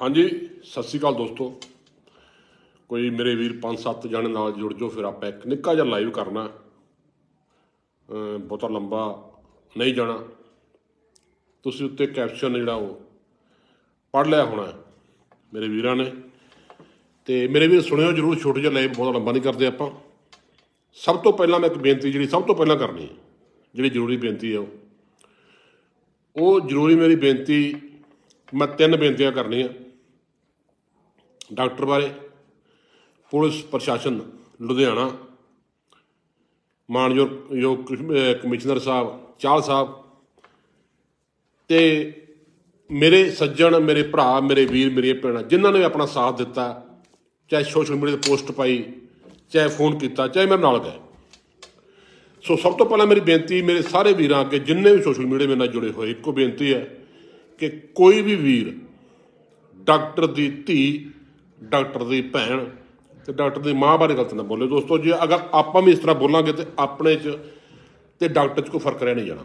ਹਾਂਜੀ, ਸਤਿ ਸ਼੍ਰੀ ਅਕਾਲ ਦੋਸਤੋ। ਕੋਈ ਮੇਰੇ ਵੀਰ ਪੰਜ ਸੱਤ ਜਣੇ ਨਾਲ ਜੁੜ ਜਾਓ, ਫਿਰ ਆਪਾਂ ਇੱਕ ਨਿੱਕਾ ਜਿਹਾ ਲਾਈਵ ਕਰਨਾ। ਬਹੁਤਾ ਲੰਬਾ ਨਹੀਂ ਜਾਣਾ। ਤੁਸੀਂ ਉੱਤੇ ਕੈਪਸ਼ਨ ਜਿਹੜਾ ਉਹ ਪੜ੍ਹ ਲਿਆ ਹੋਣਾ ਮੇਰੇ ਵੀਰਾਂ ਨੇ। ਤੇ ਮੇਰੇ ਵੀਰ ਸੁਣਿਓ ਜਰੂਰ, ਛੋਟੇ ਜਿਹਾ ਲਾਈਵ ਬਹੁਤਾ ਲੰਬਾ ਨਹੀਂ ਕਰਦੇ ਆਪਾਂ। ਸਭ ਤੋਂ ਪਹਿਲਾਂ ਮੈਂ ਇੱਕ ਬੇਨਤੀ ਜਿਹੜੀ ਸਭ ਤੋਂ ਪਹਿਲਾਂ ਕਰਨੀ ਹੈ, ਜਿਹੜੀ ਜ਼ਰੂਰੀ ਬੇਨਤੀ ਹੈ ਉਹ। ਉਹ ਜ਼ਰੂਰੀ ਮੇਰੀ ਬੇਨਤੀ, ਮੈਂ ਤਿੰਨ ਬੇਨਤੀਆਂ ਕਰਨੀਆਂ। ਡਾਕਟਰ ਬਾਰੇ, ਪੁਲਿਸ ਪ੍ਰਸ਼ਾਸਨ ਲੁਧਿਆਣਾ, ਮਾਨਯੋਗ ਯੋਗ ਕਮਿਸ਼ਨਰ ਸਾਹਿਬ ਚਾਹਲ ਸਾਹਿਬ ਤੇ ਮੇਰੇ ਸੱਜਣ, ਮੇਰੇ ਭਰਾ, ਮੇਰੇ ਵੀਰ, ਮੇਰੀਆਂ ਭੈਣਾਂ, ਜਿਨ੍ਹਾਂ ਨੇ ਆਪਣਾ ਸਾਥ ਦਿੱਤਾ, ਚਾਹੇ ਸੋਸ਼ਲ ਮੀਡੀਆ ਤੇ ਪੋਸਟ ਪਾਈ, ਚਾਹੇ ਫੋਨ ਕੀਤਾ, ਚਾਹੇ ਮੇਰੇ ਨਾਲ ਗਏ। ਸੋ ਸਭ ਤੋਂ ਪਹਿਲਾਂ ਮੇਰੀ ਬੇਨਤੀ ਮੇਰੇ ਸਾਰੇ ਵੀਰਾਂ ਅੱਗੇ, ਜਿੰਨੇ ਵੀ ਸੋਸ਼ਲ ਮੀਡੀਆ ਮੇਰੇ ਨਾਲ ਜੁੜੇ ਹੋਏ, ਇੱਕੋ ਬੇਨਤੀ ਹੈ ਕਿ ਕੋਈ ਵੀ ਵੀਰ ਡਾਕਟਰ ਦੀ ਧੀ ਡਾਕਟਰ ਦੀ ਭੈਣ ਤੇ ਡਾਕਟਰ ਦੀ ਮਾਂ ਬਾਰੇ ਗਲਤ ਨਾ ਬੋਲੇ ਦੋਸਤੋ, ਜੇ ਅਗਰ ਆਪਾਂ ਵੀ ਇਸ ਤਰ੍ਹਾਂ ਬੋਲਾਂਗੇ ਤੇ ਆਪਣੇ 'ਚ ਤੇ ਡਾਕਟਰ 'ਚ ਕੋਈ ਫ਼ਰਕ ਰਹਿ ਨਹੀਂ ਜਾਣਾ।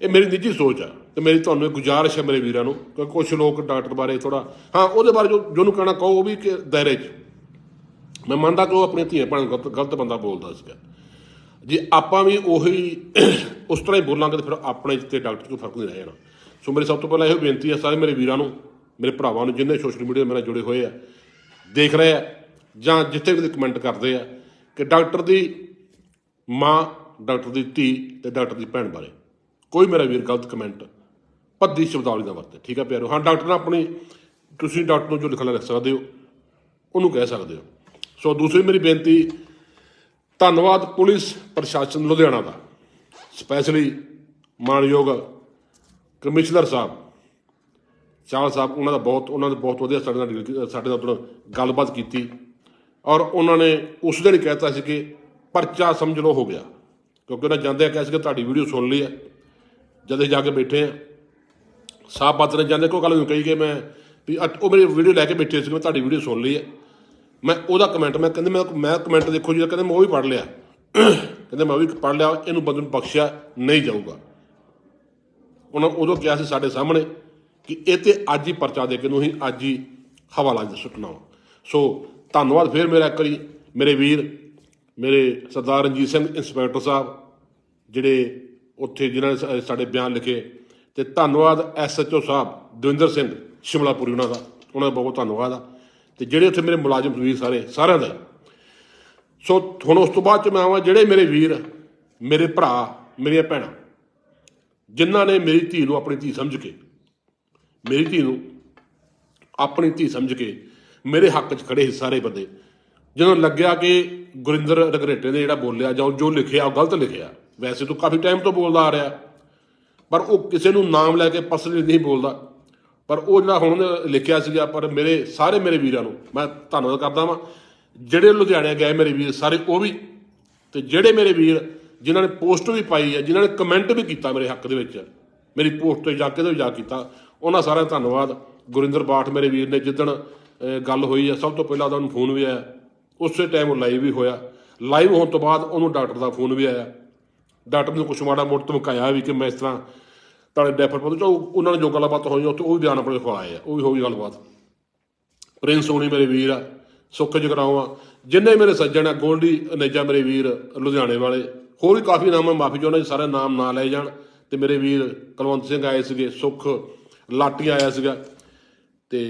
ਇਹ ਮੇਰੀ ਨਿੱਜੀ ਸੋਚ ਆ ਤੇ ਮੇਰੀ ਤੁਹਾਨੂੰ ਇਹ ਗੁਜ਼ਾਰਿਸ਼ ਹੈ ਮੇਰੇ ਵੀਰਾਂ ਨੂੰ ਕਿ ਕੁਝ ਲੋਕ ਡਾਕਟਰ ਬਾਰੇ ਥੋੜਾ ਹਾਂ, ਉਹਦੇ ਬਾਰੇ ਜੋ ਜਿਹਨੂੰ ਕਹਿਣਾ ਕਹੋ, ਉਹ ਵੀ ਕਿ ਦਾਇਰੇ 'ਚ। ਮੈਂ ਮੰਨਦਾ ਕਿ ਉਹ ਆਪਣੀ ਧੀਆਂ ਭੈਣਾਂ ਨੂੰ ਗਲਤ ਗਲਤ ਬੰਦਾ ਬੋਲਦਾ ਸੀਗਾ। ਜੇ ਆਪਾਂ ਵੀ ਉਹੀ ਉਸ ਤਰ੍ਹਾਂ ਹੀ ਬੋਲਾਂਗੇ ਤਾਂ ਫਿਰ ਆਪਣੇ 'ਚ ਤੇ ਡਾਕਟਰ 'ਚ ਕੋਈ ਫ਼ਰਕ ਨਹੀਂ ਰਹਿ ਜਾਣਾ। ਸੋ ਮੇਰੀ ਸਭ ਤੋਂ ਪਹਿਲਾਂ ਇਹੋ ਬੇਨਤੀ ਹੈ ਸਾਰੇ ਮੇਰੇ ਵੀਰਾਂ ਨੂੰ ਮੇਰੇ ਭਰਾਵਾਂ ਨੂੰ ਜਿੰਨੇ ਸੋਸ਼ਲ ਮੀਡੀਆ ਮੇਰੇ ਨਾਲ ਜੁੜੇ ਹੋਏ ਆ, ਦੇਖ ਰਹੇ ਆ ਜਾਂ ਜਿੱਥੇ ਵੀ ਕਮੈਂਟ ਕਰਦੇ ਆ ਕਿ ਡਾਕਟਰ ਦੀ ਮਾਂ, ਡਾਕਟਰ ਦੀ ਧੀ ਤੇ ਡਾਕਟਰ ਦੀ ਭੈਣ ਬਾਰੇ ਕੋਈ ਮੇਰਾ ਵੀਰ ਗਲਤ ਕਮੈਂਟ ਭੱਦੀ ਸ਼ਬਦਾਵਲੀ ਨਾ ਵਰਤੇ, ਠੀਕ ਹੈ ਪਿਆਰੋ? ਹਾਂ, ਡਾਕਟਰ ਨੇ ਆਪਣੀ, ਤੁਸੀਂ ਡਾਕਟਰ ਨੂੰ ਜੋ ਲਿਖਣਾ ਲਿਖ ਸਕਦੇ ਹੋ, ਉਹਨੂੰ ਕਹਿ ਸਕਦੇ ਹੋ। ਸੋ ਦੂਸਰੀ ਮੇਰੀ ਬੇਨਤੀ, ਧੰਨਵਾਦ ਪੁਲਿਸ ਪ੍ਰਸ਼ਾਸਨ ਲੁਧਿਆਣਾ ਦਾ ਸਪੈਸ਼ਲੀ ਮਾਨਯੋਗ ਕਮਿਸ਼ਨਰ ਸਾਹਿਬ। ਚਾਹਲ ਸਾਹਿਬ, ਉਹਨਾਂ ਦਾ ਬਹੁਤ, ਉਹਨਾਂ ਨੇ ਬਹੁਤ ਵਧੀਆ ਸਾਡੇ ਨਾਲ ਡੀਲ ਸਾਡੇ ਨਾਲ ਉੱਧਰ ਗੱਲਬਾਤ ਕੀਤੀ। ਔਰ ਉਹਨਾਂ ਨੇ ਉਸ ਦਿਨ ਹੀ ਕਹਿਤਾ ਸੀ ਕਿ ਪਰਚਾ ਸਮਝ ਲਓ ਹੋ ਗਿਆ। ਕਿਉਂਕਿ ਉਹਨਾਂ ਜਾਂਦੇ ਆ, ਕਹਿ ਸੀ ਕਿ ਤੁਹਾਡੀ ਵੀਡੀਓ ਸੁਣ ਲਈ ਹੈ ਜਦੋਂ ਅਸੀਂ ਜਾ ਕੇ ਬੈਠੇ ਆ ਸਾਹ ਬਾਤ ਨੇ ਜਾਂਦੇ, ਕੋਈ ਗੱਲ ਨਹੀਂ, ਕਹੀ ਕਿ ਮੈਂ ਵੀ ਅੱਠ- ਉਹ ਮੇਰੀ ਵੀਡੀਓ ਲੈ ਕੇ ਬੈਠੇ ਸੀ ਮੈਂ ਤੁਹਾਡੀ ਵੀਡੀਓ ਸੁਣ ਲਈ ਹੈ ਮੈਂ ਉਹਦਾ ਕਮੈਂਟ ਮੈਂ ਕਹਿੰਦੇ, ਮੈਂ ਮੈਂ ਕਮੈਂਟ ਦੇਖੋ ਜੀ, ਕਹਿੰਦੇ, ਮੈਂ ਉਹ ਵੀ ਪੜ੍ਹ ਲਿਆ। ਕਹਿੰਦੇ, ਮੈਂ ਉਹ ਵੀ ਪੜ੍ਹ ਲਿਆ, ਇਹਨੂੰ ਬੰਦੇ ਨੂੰ ਬਖਸ਼ਿਆ ਨਹੀਂ ਜਾਊਗਾ। ਉਹਨਾਂ ਉਦੋਂ ਕਿਹਾ ਸੀ ਸਾਡੇ ਸਾਹਮਣੇ ਕਿ ਇਹ ਤੇ ਅੱਜ ਹੀ ਪਰਚਾ ਦੇ ਕੇ ਨੂੰ ਹੀ ਅੱਜ ਹੀ ਹਵਾਲਾ ਦੇ ਸੁੱਟਣਾ ਵਾ। ਸੋ ਧੰਨਵਾਦ ਫਿਰ ਮੇਰਾ ਇੱਕ ਵਾਰੀ, ਮੇਰੇ ਵੀਰ, ਮੇਰੇ ਸਰਦਾਰ ਰਣਜੀਤ ਸਿੰਘ, ਇੰਸਪੈਕਟਰ ਸਾਹਿਬ, ਜਿਹੜੇ ਉੱਥੇ ਜਿਨ੍ਹਾਂ ਨੇ ਸਾਡੇ ਬਿਆਨ ਲਿਖੇ। ਤੇ ਧੰਨਵਾਦ ਐਸਐਚਓ ਸਾਹਿਬ, ਦਵਿੰਦਰ ਸਿੰਘ, ਸ਼ਿਮਲਾਪੁਰੀ ਉਹਨਾਂ ਦਾ। ਉਹਨਾਂ ਦਾ ਬਹੁਤ ਧੰਨਵਾਦ ਆ। ਤੇ ਜਿਹੜੇ ਉੱਥੇ ਮੇਰੇ ਮੁਲਾਜ਼ਮ ਵੀਰ ਸਾਰੇ, ਸਾਰਿਆਂ ਦਾ ਸੋ ਹੁਣ ਉਸ ਤੋਂ ਬਾਅਦ ਚ ਮੈਂ ਆਵਾਂ, ਜਿਹੜੇ ਮੇਰੇ ਵੀਰ, ਮੇਰੇ ਭਰਾ, ਮੇਰੀਆਂ ਭੈਣਾਂ, ਜਿਨ੍ਹਾਂ ਨੇ ਮੇਰੀ ਧੀ ਨੂੰ ਆਪਣੀ ਧੀ ਸਮਝ ਕੇ ਮੇਰੀ ਧੀ ਨੂੰ ਆਪਣੀ ਧੀ ਸਮਝ ਕੇ ਮੇਰੇ ਹੱਕ 'ਚ ਖੜੇ ਸੀ ਸਾਰੇ ਬੰਦੇ। ਜਦੋਂ ਲੱਗਿਆ ਕਿ ਗੁਰਿੰਦਰ ਰਗਰੇਟੇ ਨੇ ਜਿਹੜਾ ਬੋਲਿਆ ਜਾਂ ਜੋ ਲਿਖਿਆ, ਉਹ ਗਲਤ ਲਿਖਿਆ। ਵੈਸੇ ਤਾਂ ਕਾਫੀ ਟਾਈਮ ਤੋਂ ਬੋਲਦਾ ਆ ਰਿਹਾ। ਪਰ ਉਹ ਕਿਸੇ ਨੂੰ ਨਾਮ ਲੈ ਕੇ ਪਰਸਨਲੀ ਨਹੀਂ ਬੋਲਦਾ। ਪਰ ਉਹ ਜਿਹੜਾ ਹੁਣ ਲਿਖਿਆ ਸੀਗਾ, ਪਰ ਮੇਰੇ, ਸਾਰੇ ਮੇਰੇ ਵੀਰਾਂ ਨੂੰ ਮੈਂ ਧੰਨਵਾਦ ਕਰਦਾ ਵਾਂ। ਜਿਹੜੇ ਲੁਧਿਆਣੇ ਗਏ ਮੇਰੇ ਵੀਰ, ਸਾਰੇ ਉਹ ਵੀ। ਤੇ ਜਿਹੜੇ ਮੇਰੇ ਵੀਰ ਜਿਨ੍ਹਾਂ ਨੇ ਪੋਸਟ ਵੀ ਪਾਈ ਹੈ, ਜਿਨ੍ਹਾਂ ਨੇ ਕਮੈਂਟ ਵੀ ਕੀਤਾ ਮੇਰੇ ਹੱਕ ਦੇ ਵਿੱਚ, ਮੇਰੀ ਪੋਸਟ ਤੇ ਜਾ ਕੇ ਤੇ ਜਾ ਕੀਤਾ। ਉਹਨਾਂ ਸਾਰਿਆਂ ਦਾ ਧੰਨਵਾਦ। ਗੁਰਿੰਦਰ ਬਾਠ ਮੇਰੇ ਵੀਰ ਨੇ ਜਿੱਦਣ ਗੱਲ ਹੋਈ ਹੈ, ਸਭ ਤੋਂ ਪਹਿਲਾਂ ਤਾਂ ਉਹਨੂੰ ਫੋਨ ਵੀ ਆਇਆ। ਉਸੇ ਟਾਈਮ ਉਹ ਲਾਈਵ ਵੀ ਹੋਇਆ। ਲਾਈਵ ਹੋਣ ਤੋਂ ਬਾਅਦ ਉਹਨੂੰ ਡਾਕਟਰ ਦਾ ਫੋਨ ਵੀ ਆਇਆ। ਡਾਕਟਰ ਨੇ ਕੁਛ ਮਾੜਾ ਮੋੜ ਧਮਕਾਇਆ ਵੀ ਕਿ ਮੈਂ ਇਸ ਤਰ੍ਹਾਂ ਤੁਹਾਡੇ ਡੈਫਰ ਪਹੁੰਚ ਚੋ ਉਹਨਾਂ ਨੇ ਜੋ ਗੱਲਬਾਤ ਹੋਈ, ਉੱਥੇ ਉਹ ਵੀ ਬਿਆਨ ਆਪਣੇ ਖਵਾਏ ਆ। ਉਹ ਵੀ ਹੋਈ ਗੱਲਬਾਤ। ਪ੍ਰਿੰਸ ਸੋਣੀ ਮੇਰੇ ਵੀਰ ਆ, ਸੁੱਖ ਜਗਰਾਉਂ ਆ। ਜਿੰਨੇ ਮੇਰੇ ਸੱਜਣ ਆ, ਗੋਲਡੀ ਅਨੇਜਾ ਮੇਰੇ ਵੀਰ, ਲੁਧਿਆਣੇ ਵਾਲੇ। ਹੋਰ ਵੀ ਕਾਫੀ ਨਾਮ ਮੈਂ ਮਾਫੀ ਚਾਹੁੰਦਾ ਸਾਰਿਆਂ ਸਾਰੇ ਨਾਮ ਨਾ ਲਏ ਜਾਣ। ਤੇ ਮੇਰੇ ਵੀਰ ਕੁਲਵੰਤ ਸਿੰਘ ਆਏ ਸੀਗੇ, ਸੁੱਖ। ਲਾਟੀ ਆਇਆ ਸੀਗਾ। ਤੇ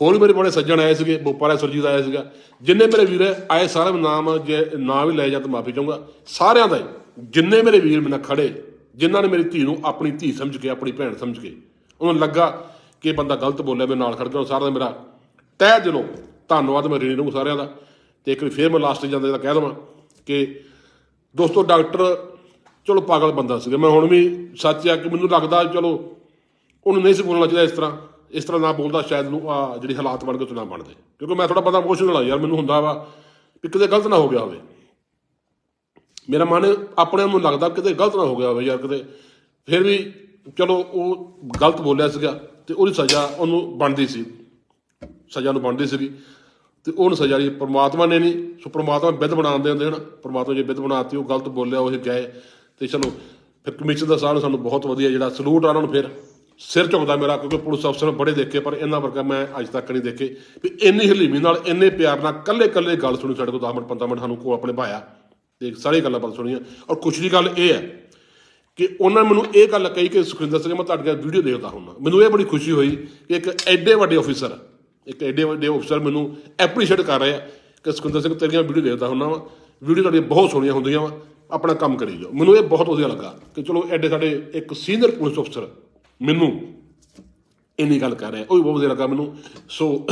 ਹੋਰ ਵੀ ਮੇਰੇ ਬੜੇ ਸੱਜਣ ਆਏ ਸੀਗੇ ਬੋਪਾਰਾ ਸਰਜੀਤ ਆਇਆ ਸੀਗਾ। ਜਿੰਨੇ ਮੇਰੇ ਵੀਰ ਆਏ ਸਾਰੇ ਨਾਮ ਜੇ ਨਾ ਵੀ ਲੈ ਜਾਂ ਤਾਂ ਮਾਫੀ ਚਾਹੂੰਗਾ। ਸਾਰਿਆਂ ਦਾ ਜਿੰਨੇ ਮੇਰੇ ਵੀਰ ਮੇਰੇ ਨਾਲ ਖੜੇ, ਜਿਨ੍ਹਾਂ ਨੇ ਮੇਰੀ ਧੀ ਨੂੰ ਆਪਣੀ ਧੀ ਸਮਝ ਕੇ, ਆਪਣੀ ਭੈਣ ਸਮਝ ਕੇ, ਉਹਨਾਂ ਨੂੰ ਲੱਗਾ ਕਿ ਇਹ ਬੰਦਾ ਗਲਤ ਬੋਲਿਆ, ਮੇਰੇ ਨਾਲ ਖੜ ਗਿਆ, ਉਹ ਸਾਰਿਆਂ ਦਾ ਮੇਰਾ ਤਹਿ ਦਿਲੋਂ ਧੰਨਵਾਦ ਮੈਂ ਰੇਣੀ ਨੂੰ ਸਾਰਿਆਂ ਦਾ। ਤੇ ਇੱਕ ਵਾਰੀ ਫੇਰ ਮੈਂ ਲਾਸਟ ਜਾਂਦੇ ਦਾ ਕਹਿ ਦਵਾਂ ਕਿ ਦੋਸਤੋ ਡਾਕਟਰ ਚਲੋ ਪਾਗਲ ਬੰਦਾ ਸੀਗਾ। ਮੈਂ ਹੁਣ ਵੀ ਸੱਚ ਆ ਕਿ ਮੈਨੂੰ ਲੱਗਦਾ ਚਲੋ ਉਹਨੂੰ ਨਹੀਂ ਸੀ ਬੋਲਣਾ ਚਾਹੀਦਾ ਇਸ ਤਰ੍ਹਾਂ ਇਸ ਤਰ੍ਹਾਂ ਨਾ ਬੋਲਦਾ, ਸ਼ਾਇਦ ਨੂੰ ਆ ਜਿਹੜੀ ਹਾਲਾਤ ਬਣ ਗਏ ਤੇ ਨਾ ਬਣਦੇ ਕਿਉਂਕਿ ਮੈਂ ਥੋੜਾ ਬੰਦਾ ਇਮੋਸ਼ਨਲ ਆ ਯਾਰ, ਮੈਨੂੰ ਹੁੰਦਾ ਵਾ ਕਿ ਕਿਤੇ ਗਲਤ ਨਾ ਹੋ ਗਿਆ ਹੋਵੇ। ਮੇਰਾ ਮਨ ਆਪਣੇ ਆਪ ਨੂੰ ਲੱਗਦਾ ਕਿਤੇ ਗਲਤ ਨਾ ਹੋ ਗਿਆ ਹੋਵੇ ਯਾਰ, ਕਿਤੇ ਫਿਰ ਵੀ ਚਲੋ ਉਹ ਗਲਤ ਬੋਲਿਆ ਸੀਗਾ ਤੇ ਉਹਦੀ ਸਜ਼ਾ ਉਹਨੂੰ ਬਣਦੀ ਸੀ। ਸਜ਼ਾ ਨੂੰ ਬਣਦੀ ਸੀਗੀ ਤੇ ਉਹਨੂੰ ਸਜ਼ਾ ਦੀ ਪਰਮਾਤਮਾ ਨੇ ਨਹੀਂ, ਸੋ ਪਰਮਾਤਮਾ ਵਿਧ ਬਣਾਉਂਦੇ ਹੁੰਦੇ ਹਨ। ਪਰਮਾਤਮਾ ਜੇ ਵਿਧ ਬਣਾਤੀ, ਉਹ ਗਲਤ ਬੋਲਿਆ, ਉਹ ਗਏ ਤੇ ਚਲੋ ਫਿਰ ਕਮਿਸ਼ਨ ਦਾ ਸਾਹਿਬ ਸਾਨੂੰ ਬਹੁਤ ਵਧੀਆ ਜਿਹੜਾ ਸਲੂਟ ਆ ਉਹਨਾਂ ਨੂੰ ਫਿਰ। ਸਿਰ ਝੁਕਦਾ ਮੇਰਾ, ਕਿਉਂਕਿ ਪੁਲਿਸ ਅਫਸਰ ਬੜੇ ਦੇਖੇ, ਪਰ ਇਹਨਾਂ ਵਰਗਾ ਮੈਂ ਅੱਜ ਤੱਕ ਨਹੀਂ ਦੇਖੇ। ਵੀ ਇੰਨੀ ਹਲੀਮੀ ਨਾਲ, ਇੰਨੇ ਪਿਆਰ ਨਾਲ ਕੱਲੇ ਕੱਲੇ ਗੱਲ ਸੁਣੀ ਸਾਡੇ ਕੋਲ 10 ਮਿੰਟ 15 ਮਿੰਟ ਸਾਨੂੰ ਕੋਲ ਆਪਣੇ ਭਾਇਆ। ਤੇ ਸਾਰੀ ਗੱਲਾਂ ਪਤਾ ਸੁਣੀਆਂ। ਔਰ ਖੁਸ਼ੀ ਦੀ ਗੱਲ ਇਹ ਹੈ ਕਿ ਉਹਨਾਂ ਮੈਨੂੰ ਇਹ ਗੱਲ ਕਹੀ ਕਿ ਸੁਖਿੰਦਰ ਸਿੰਘ, ਮੈਂ ਤੁਹਾਡੀਆਂ ਵੀਡੀਓ ਦੇਖਦਾ ਹੁੰਦਾ। ਮੈਨੂੰ ਇਹ ਬੜੀ ਖੁਸ਼ੀ ਹੋਈ ਕਿ ਇੱਕ ਐਡੇ ਵੱਡੇ ਅਫੀਸਰ, ਇੱਕ ਐਡੇ ਵੱਡੇ ਅਫਸਰ ਮੈਨੂੰ ਐਪਰੀਸ਼ੀਏਟ ਕਰ ਰਿਹਾ ਕਿ ਸੁਖਿੰਦਰ ਸਿੰਘ, ਤੇਰੀਆਂ ਵੀਡੀਓ ਦੇਖਦਾ ਹੁੰਦਾ ਵਾ। ਵੀਡੀਓ ਤੁਹਾਡੀਆਂ ਬਹੁਤ ਸੋਹਣੀਆਂ ਹੁੰਦੀਆਂ ਵਾ। ਆਪਣਾ ਕੰਮ ਕਰੀ ਜਾਓ। ਮੈਨੂੰ ਇਹ ਬਹੁਤ ਵਧੀਆ ਲੱਗਾ ਕਿ ਚਲੋ ਐਡੇ ਸਾਡੇ ਇੱਕ ਸੀਨੀਅਰ ਪੁਲਿਸ ਅਫਸਰ ਮੈਨੂੰ ਇੰਨੀ ਗੱਲ ਕਰ ਰਿਹਾ। ਉਹ ਵੀ ਬਹੁਤ ਵਧੀਆ ਲੱਗਾ ਮੈਨੂੰ। ਸੋ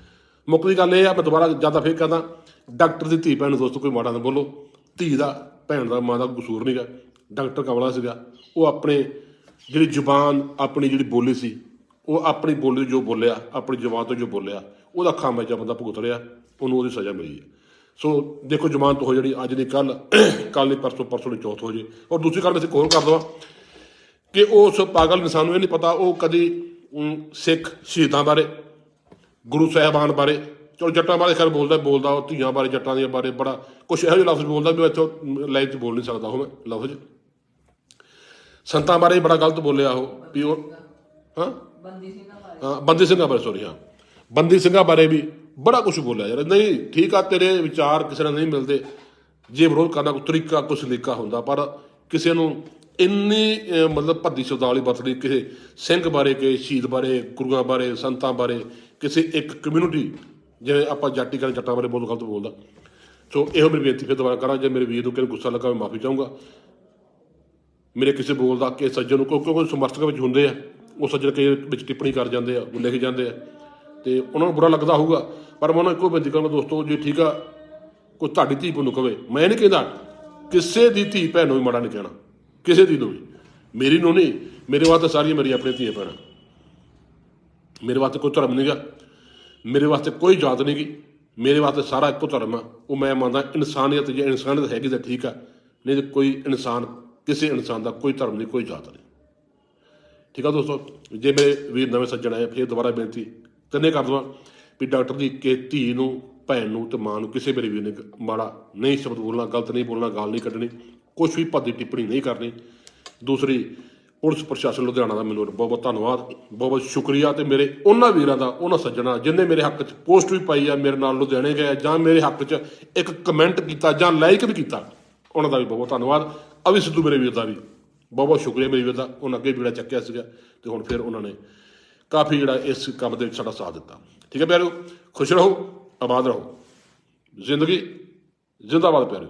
ਮੁੱਖ ਦੀ ਗੱਲ ਇਹ ਆ, ਮੈਂ ਦੁਬਾਰਾ ਜ਼ਿਆਦਾ ਫੇਰ ਕਰਦਾ। ਡਾਕਟਰ ਦੀ ਧੀ ਭੈਣ ਨੂੰ ਦੋਸਤੋ, ਕੋਈ ਮਾੜਾ ਨਾ ਬੋਲੋ। ਧੀ ਦਾ, ਭੈਣ ਦਾ ਮਾਂ ਦਾ ਕੋਈ ਕਸੂਰ ਨਹੀਂਗਾ ਡਾਕਟਰ ਕਮਲਾ ਸੀਗਾ। ਉਹ ਆਪਣੇ ਜਿਹੜੀ ਜ਼ੁਬਾਨ, ਆਪਣੀ ਜਿਹੜੀ ਬੋਲੀ ਸੀ, ਉਹ ਆਪਣੀ ਬੋਲੀ ਜੋ ਬੋਲਿਆ, ਆਪਣੀ ਜ਼ੁਬਾਨ ਤੋਂ ਜੋ ਬੋਲਿਆ, ਉਹਦਾ ਖਾਮਿਆਜਾ ਬੰਦਾ ਭੁਗਤ ਰਿਹਾ। ਉਹਨੂੰ ਉਹਦੀ ਸਜ਼ਾ ਮਿਲੀ ਹੈ। ਸੋ ਦੇਖੋ ਜ਼ਮਾਨਤ ਹੋ ਜਿਹੜੀ ਅੱਜ ਦੀ ਕੱਲ ਕੱਲ ਨਹੀਂ, ਪਰਸੋਂ ਪਰਸੋਂ ਨਹੀਂ, ਚੌਥ ਹੋ ਜੇ। ਔਰ ਦੂਸਰੀ ਗੱਲ ਮੈਂ ਇੱਕ ਹੋਰ ਕਰ ਦਵਾਂ। ਕਿ ਉਸ ਪਾਗਲ ਇਨਸਾਨ ਨੂੰ ਇਹ ਨਹੀਂ ਪਤਾ ਉਹ ਕਦੀ ਸਿੱਖ ਸ਼ਹੀਦਾਂ ਬਾਰੇ ਗੁਰੂ ਸਾਹਿਬਾਨ ਬਾਰੇ ਚਲੋ ਜੱਟਾਂ ਬਾਰੇ ਖੈਰ ਬੋਲਦਾ ਬੋਲਦਾ ਉਹ ਧੀਆਂ ਬਾਰੇ ਜੱਟਾਂ ਦੀਆਂ ਬਾਰੇ ਬੜਾ ਕੁਛ ਇਹੋ ਜਿਹੇ ਲਫ਼ਜ਼ ਬੋਲਦਾ ਵੀ ਉਹ ਇੱਥੋਂ ਲਾਈਵ 'ਚ ਬੋਲ ਨਹੀਂ ਸਕਦਾ ਉਹ ਮੈਂ ਲਫ਼ਜ਼। ਸੰਤਾਂ ਬਾਰੇ ਬੜਾ ਗਲਤ ਬੋਲਿਆ ਉਹ ਵੀ ਉਹ ਹਾਂ? ਬੰਦੀ ਸਿੰਘਾਂ ਬਾਰੇ। ਹਾਂ ਬੰਦੀ ਸਿੰਘਾਂ ਬਾਰੇ ਸੋਰੀ ਹਾਂ। ਬੰਦੀ ਸਿੰਘਾਂ ਬਾਰੇ ਵੀ ਬੜਾ ਕੁਝ ਬੋਲਿਆ ਯਾਰ ਨਹੀਂ ਠੀਕ ਆ ਤੇਰੇ ਵਿਚਾਰ ਕਿਸੇ ਨਾਲ ਨਹੀਂ ਮਿਲਦੇ ਜੇ ਵਿਰੋਧ ਕਰਨਾ ਕੋਈ ਤਰੀਕਾ ਕੋਈ ਸਲੀਕਾ ਹੁੰਦਾ ਪਰ ਕਿਸੇ ਨੂੰ ਇੰਨੀ ਮਤਲਬ ਭੱਦੀ ਸ਼ਬਦਾਵਲੀ ਵਰਤਣੀ ਕਿਸੇ ਸਿੰਘ ਬਾਰੇ ਕਿ ਸ਼ਹੀਦ ਬਾਰੇ, ਗੁਰੂਆਂ ਬਾਰੇ, ਸੰਤਾਂ ਬਾਰੇ, ਕਿਸੇ ਇੱਕ ਕਮਿਊਨਿਟੀ ਜਿਵੇਂ ਆਪਾਂ ਜਾਤੀ ਕਰਨ ਜੱਟਾਂ ਬਾਰੇ ਬਹੁਤ ਗਲਤ ਬੋਲਦਾ। ਸੋ ਇਹੋ ਮੇਰੀ ਬੇਨਤੀ ਫਿਰ ਦੁਬਾਰਾ ਕਰਾਂ, ਜੇ ਮੇਰੇ ਵੀਰ ਨੂੰ ਕਿਸੇ ਗੁੱਸਾ ਲੱਗਾ ਮੈਂ ਮਾਫੀ ਚਾਹੂੰਗਾ। ਮੇਰੇ ਕਿਸੇ ਬੋਲ ਦਾ ਕਿ ਸੱਜਣ ਨੂੰ ਕਿਉਂਕਿ ਕੋਈ ਸਮਰਥਕ ਵਿੱਚ ਹੁੰਦੇ ਆ, ਉਹ ਸੱਜਣ ਕੇ ਵਿੱਚ ਟਿੱਪਣੀ ਕਰ ਜਾਂਦੇ ਆ, ਉਹ ਲਿਖ ਜਾਂਦੇ ਆ। ਤੇ ਉਹਨਾਂ ਨੂੰ ਬੁਰਾ ਲੱਗਦਾ ਹੋਊਗਾ, ਪਰ ਮੈਂ ਉਹਨਾਂ ਨੂੰ ਇੱਕੋ ਬੇਨਤੀ ਕਰਾਂਗਾ ਦੋਸਤੋ, ਜੇ ਠੀਕ ਆ, ਕੋਈ ਤੁਹਾਡੀ ਧੀ ਨੂੰ ਕਵੇ ਮੈਂ ਨਹੀਂ ਕਹਿੰਦਾ, ਕਿਸੇ ਦੀ ਧੀ ਭੈਣ ਨੂੰ ਵੀ ਮਾੜਾ ਨਹੀਂ ਕਹਿਣਾ। ਕਿਸੇ ਦੀ ਨੂੰ ਵੀ। ਮੇਰੀ ਨੂੰ ਨਹੀਂ। ਮੇਰੇ ਵਾਸਤੇ ਸਾਰੀਆਂ ਮੇਰੀ ਆਪਣੀ ਧੀਆਂ ਭੈਣਾਂ। ਮੇਰੇ ਵਾਸਤੇ ਕੋਈ ਧਰਮ ਨਹੀਂਗਾ ਮੇਰੇ ਵਾਸਤੇ ਕੋਈ ਜਾਤ ਨਹੀਂਗੀ ਮੇਰੇ ਵਾਸਤੇ ਸਾਰਾ ਇੱਕੋ ਧਰਮ ਆ। ਉਹ ਮੈਂ ਮੰਨਦਾ ਇਨਸਾਨੀਅਤ ਜੇ ਇਨਸਾਨੀਅਤ ਹੈਗੀ ਤਾਂ ਠੀਕ ਆ। ਨਹੀਂ ਤੇ ਕੋਈ ਇਨਸਾਨ, ਕਿਸੇ ਇਨਸਾਨ ਦਾ ਕੋਈ ਧਰਮ ਨਹੀਂ, ਕੋਈ ਜਾਤ ਨਹੀਂ। ਠੀਕ ਆ ਦੋਸਤੋ? ਜੇ ਮੇਰੇ ਵੀਰ ਨਵੇਂ ਸੱਜਣ ਆਏ ਫਿਰ ਦੁਬਾਰਾ ਬੇਨਤੀ ਤੰਨੇ ਕਰ ਦਵਾਂ ਵੀ ਡਾਕਟਰ ਦੀ ਕਿ ਧੀ ਨੂੰ, ਭੈਣ ਨੂੰ ਤੇ ਮਾਂ ਨੂੰ ਕਿਸੇ ਮੇਰੇ ਵੀਰ ਨੇ ਮਾੜਾ ਨਹੀਂ ਸ਼ਬਦ ਬੋਲਣਾ, ਗਲਤ ਨਹੀਂ ਬੋਲਣਾ, ਗਾਲ ਨਹੀਂ ਕੱਢਣੀ। ਕੁਝ ਵੀ ਭੱਦੀ ਟਿੱਪਣੀ ਨਹੀਂ ਕਰਨੀ। ਦੂਸਰੀ, ਪੁਲਿਸ ਪ੍ਰਸ਼ਾਸਨ ਲੁਧਿਆਣਾ ਦਾ ਮੈਨੂੰ ਬਹੁਤ ਬਹੁਤ ਧੰਨਵਾਦ। ਬਹੁਤ ਬਹੁਤ ਸ਼ੁਕਰੀਆ ਤੇ ਮੇਰੇ ਉਹਨਾਂ ਵੀਰਾਂ ਦਾ, ਉਹਨਾਂ ਸੱਜਣਾ ਜਿਨ੍ਹਾਂ ਮੇਰੇ ਹੱਕ 'ਚ ਪੋਸਟ ਵੀ ਪਾਈ ਆ, ਮੇਰੇ ਨਾਲ ਲੁਧਿਆਣੇ ਗਏ ਜਾਂ ਮੇਰੇ ਹੱਕ 'ਚ ਇੱਕ ਕਮੈਂਟ ਕੀਤਾ ਜਾਂ ਲਾਈਕ ਵੀ ਕੀਤਾ, ਉਹਨਾਂ ਦਾ ਵੀ ਬਹੁਤ ਬਹੁਤ ਧੰਨਵਾਦ। ਅਵੀ ਸਿੱਧੂ ਮੇਰੇ ਵੀਰ ਦਾ ਵੀ ਬਹੁਤ ਬਹੁਤ ਸ਼ੁਕਰੀਆ ਮੇਰੇ ਵੀਰ ਦਾ, ਉਹਨਾਂ ਅੱਗੇ ਵੀੜਾ ਚੱਕਿਆ ਸੀਗਾ ਤੇ ਹੁਣ ਫਿਰ ਉਹਨਾਂ ਨੇ ਕਾਫੀ ਜਿਹੜਾ ਇਸ ਕੰਮ ਦੇ ਵਿੱਚ ਸਾਡਾ ਸਾਥ ਦਿੱਤਾ। ਠੀਕ ਹੈ ਪਿਆਰਿਓ, ਖੁਸ਼ ਰਹੋ, ਆਬਾਦ ਰਹੋ। ਜ਼ਿੰਦਗੀ ਜ਼ਿੰਦਾਬਾਦ ਪਿਆਰਿਓ।